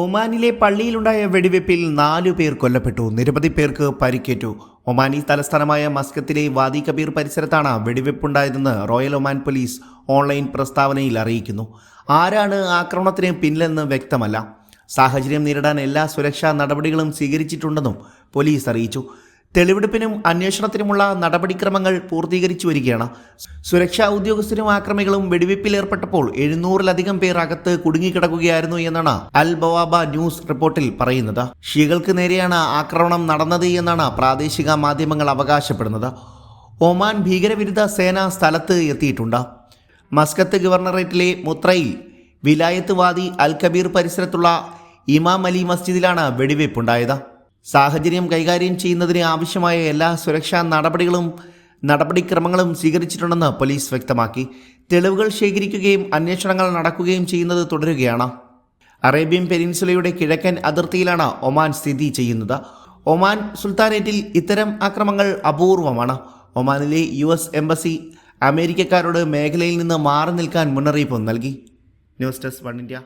ഒമാനിലെ പള്ളിയിലുണ്ടായ വെടിവെപ്പിൽ നാലു പേർ കൊല്ലപ്പെട്ടു. നിരവധി പേർക്ക് പരിക്കേറ്റു. ഒമാനി തലസ്ഥാനമായ മസ്കത്തിലെ വാദി കബീർ പരിസരത്താണ് വെടിവെപ്പുണ്ടായതെന്ന് റോയൽ ഒമാൻ പോലീസ് ഓൺലൈൻ പ്രസ്താവനയിൽ അറിയിക്കുന്നു. ആരാണ് ആക്രമണത്തിന് പിന്നിലെന്ന് വ്യക്തമല്ല. സാഹചര്യം നേരിടാൻ എല്ലാ സുരക്ഷാ നടപടികളും സ്വീകരിച്ചിട്ടുണ്ടെന്നും പോലീസ് അറിയിച്ചു. തെളിവെടുപ്പിനും അന്വേഷണത്തിനുമുള്ള നടപടിക്രമങ്ങൾ പൂർത്തീകരിച്ചു വരികയാണ്. സുരക്ഷാ ഉദ്യോഗസ്ഥരും ആക്രമികളും വെടിവയ്പ്പിലേർപ്പെട്ടപ്പോൾ എഴുന്നൂറിലധികം പേർ അകത്ത് കുടുങ്ങിക്കിടക്കുകയായിരുന്നു എന്നാണ് അൽ ബവാബ ന്യൂസ് റിപ്പോർട്ടിൽ പറയുന്നത്. ഷികൾക്ക് നേരെയാണ് ആക്രമണം നടന്നത് എന്നാണ് പ്രാദേശിക മാധ്യമങ്ങൾ അവകാശപ്പെടുന്നത്. ഒമാൻ ഭീകരവിരുദ്ധ സേന സ്ഥലത്ത് എത്തിയിട്ടുണ്ട്. മസ്കത്ത് ഗവർണറേറ്റിലെ മുത്രയിൽ വിലായത്ത് വാദി അൽ കബീർ പരിസരത്തുള്ള ഇമാം അലി മസ്ജിദിലാണ് വെടിവയ്പുണ്ടായത് സാഹചര്യം കൈകാര്യം ചെയ്യുന്നതിന് ആവശ്യമായ എല്ലാ സുരക്ഷാ നടപടികളും നടപടിക്രമങ്ങളും സ്വീകരിച്ചിട്ടുണ്ടെന്ന് പോലീസ് വ്യക്തമാക്കി. തെളിവുകൾ ശേഖരിക്കുകയും അന്വേഷണങ്ങൾ നടക്കുകയും ചെയ്യുന്നത് തുടരുകയാണ്. അറേബ്യൻ പെനിൻസുലയുടെ കിഴക്കൻ അതിർത്തിയിലാണ് ഒമാൻ സ്ഥിതി ചെയ്യുന്നത്. ഒമാൻ സുൽത്താനേറ്റിൽ ഇത്തരം ആക്രമങ്ങൾ അപൂർവമാണ്. ഒമാനിലെ യു എസ് എംബസി അമേരിക്കക്കാരോട് മേഖലയിൽ നിന്ന് മാറി നിൽക്കാൻ മുന്നറിയിപ്പ് നൽകി. News desk One India.